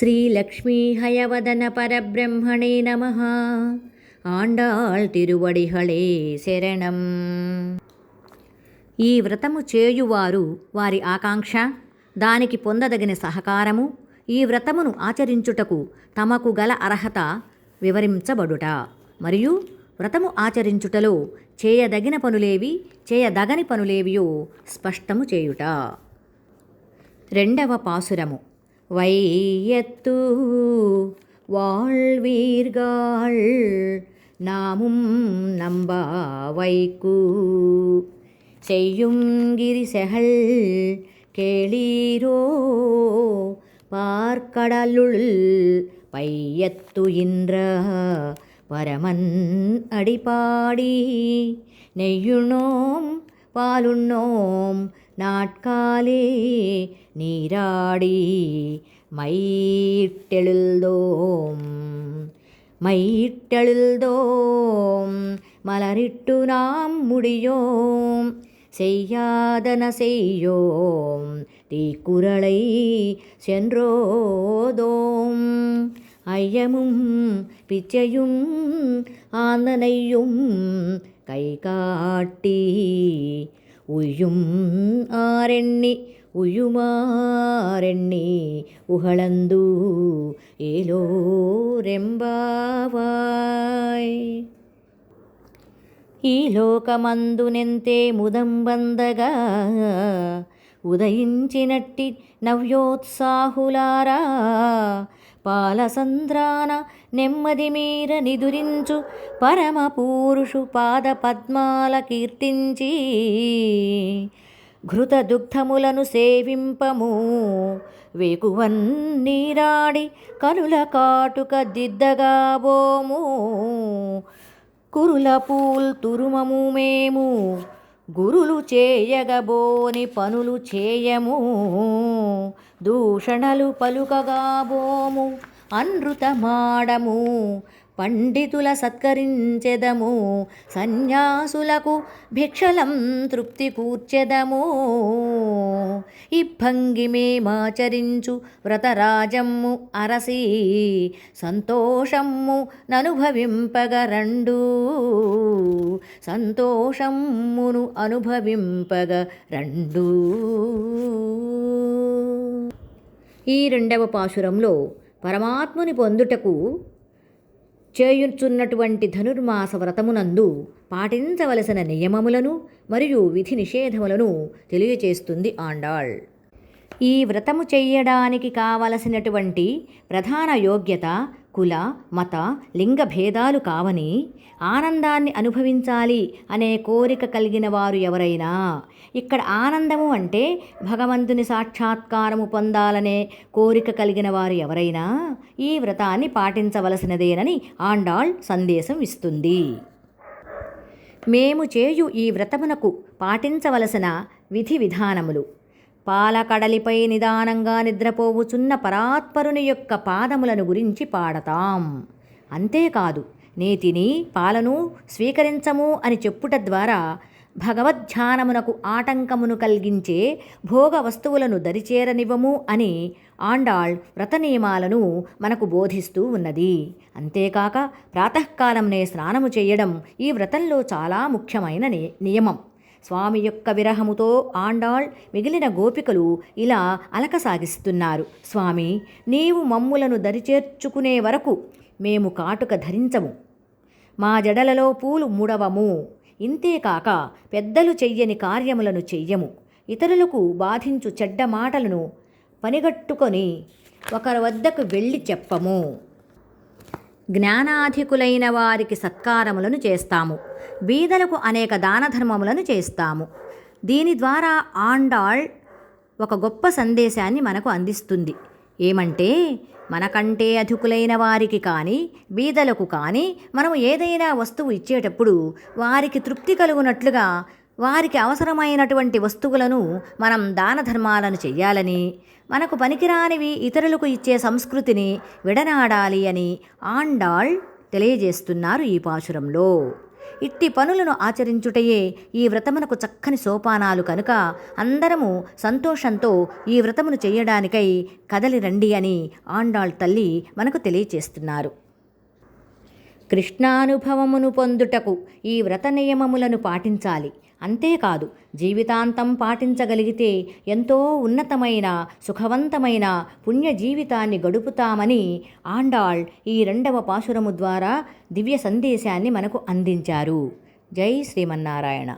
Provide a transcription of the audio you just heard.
ஸ்ரீலக்ஷ்மீஹயவதன பரபிரம்மணே நம ఆండాళ్ తిరువడిహళే శరణం. ఈ వ్రతము చేయువారు వారి ఆకాంక్ష దానికి పొందదగిన సహకారము ఈ వ్రతమును ఆచరించుటకు తమకు గల అర్హత వివరించబడుట. మరియు వ్రతము ఆచరించుటలో చేయదగిన పనులేవి చేయదగని పనులేవియో స్పష్టము చేయుట. రెండవ పాసురము. வையத்து வாழ்வீர்கள் நாமும் நம்பா வைக்கு செய்யும் கிரிசெகள் கேளீரோ பார்க்கடலுள் பையத்துயின்ற பரமன் அடிபாடி. நெய்யுணோம் பாலுண்ணோம். நாட்காலே நீராடி மயிட்டெழுந்தோம் மயிட்டெழுந்தோம் மலரிட்டு நாம் முடியோம். செய்யாதன செய்யோம். தீக்குறளை சென்றோதோம். ஐயமும் பிச்சையும் ஆந்தனையும் കൈകാട്ടി. ഉയും ആരെണ്ണി ഉയുമാരെണ്ണി ഉഹളന്തു ഏലോരെമ്പാവായി. ഈ ലോകമന്തുനെന്തേ മുദം വന്തകാ ഉദയിഞ്ചിനട്ടി നവ്യോത്സാഹുലാരാ? పాలసంద్రాన నెమ్మది మీర నిదురించు పరమ పూరుషు పాద పద్మాల కీర్తించి. ఘృత దుగ్ధములను సేవింపము వేకువన్నీరాడి కనుల కాటుక దిద్దగా బోము కురుల పూల్ తురుమము మేము గురులు చేయగబోని పనులు చేయము దూషణలు పలుకగా బోము అనృతమాడము పండితుల సత్కరించెదము సన్యాసులకు భిక్షలం తృప్తి కూర్చెదము. ఇబ్భంగిమేమాచరించు వ్రతరాజమ్ము అరసి సంతోషమ్ము ననుభవింపగరండు. సంతోషమ్మును అనుభవింపగ రెండు ఈ రెండవ పాశురంలో పరమాత్ముని పొందుటకు చేయుచున్నటువంటి ధనుర్మాస వ్రతమునందు పాటించవలసిన నియమములను మరియు విధి నిషేధములను తెలియచేస్తుంది ఆండాళ్. ఈ వ్రతము చెయ్యడానికి కావలసినటువంటి ప్రధాన యోగ్యత కుల మత లింగ భేదాలు కావని ఆనందాన్ని అనుభవించాలి అనే కోరిక కలిగిన వారు ఎవరైనా ఇక్కడ ఆనందము అంటే భగవంతుని సాక్షాత్కారము పొందాలనే కోరిక కలిగిన వారు ఎవరైనా ఈ వ్రతాన్ని పాటించవలసినదేనని ఆండాళ్ సందేశం ఇస్తుంది. మేము చేయు ఈ వ్రతమునకు పాటించవలసిన విధి విధానములు పాలకడలిపై నిదానంగా నిద్రపోవుచున్న పరాత్పరుని యొక్క పాదములను గురించి పాడతాం. అంతేకాదు నేతిని పాలను స్వీకరించము అని చెప్పుట ద్వారా భగవద్ధ్యానమునకు ఆటంకమును కలిగించే భోగ వస్తువులను దరిచేరనివ్వము అని ఆండాళ్ వ్రత నియమాలను మనకు బోధిస్తూ ఉన్నది. అంతేకాక ప్రాతకాలంనే స్నానము చేయడం ఈ వ్రతంలో చాలా ముఖ్యమైన నియమం. స్వామి యొక్క విరహముతో ఆండాళ్ మిగిలిన గోపికలు ఇలా అలకసాగిస్తున్నారు. స్వామి నీవు మమ్ములను దరిచేర్చుకునే వరకు మేము కాటుక ధరించము. మా జడలలో పూలు ముడవము. ఇంతేకాక పెద్దలు చెయ్యని కార్యములను చెయ్యము. ఇతరులకు బాధించు చెడ్డ మాటలను పనిగట్టుకొని ఒకరి వద్దకు వెళ్ళి చెప్పము. జ్ఞానాధికులైన వారికి సత్కారములను చేస్తాము. బీదలకు అనేక దాన ధర్మములను చేస్తాము. దీని ద్వారా ఆండాళ్ ఒక గొప్ప సందేశాన్ని మనకు అందిస్తుంది. ఏమంటే మనకంటే అధికులైన వారికి కానీ బీదలకు కానీ మనం ఏదైనా వస్తువు ఇచ్చేటప్పుడు వారికి తృప్తి కలుగునట్లుగా వారికి అవసరమైనటువంటి వస్తువులను మనం దాన ధర్మాలను చెయ్యాలని మనకు పనికిరానివి ఇతరులకు ఇచ్చే సంస్కృతిని విడనాడాలి అని ఆండాళ్ తెలియజేస్తున్నారు ఈ పాశురంలో. ఇట్టి పనులను ఆచరించుటయే ఈ వ్రతమునకు చక్కని సోపానాలు కనుక అందరము సంతోషంతో ఈ వ్రతమును చేయడానికై కదలి రండి అని ఆండాళ్ తల్లి మనకు తెలియచేస్తున్నారు. కృష్ణానుభవమును పొందుటకు ఈ వ్రత నియమములను పాటించాలి. అంతేకాదు జీవితాంతం పాటించగలిగితే ఎంతో ఉన్నతమైన సుఖవంతమైన పుణ్య జీవితాన్ని గడుపుతామని ఆండాళ్ ఈ రెండవ పాసురము ద్వారా దివ్య సందేశాన్ని మనకు అందించారు. జై శ్రీమన్నారాయణ.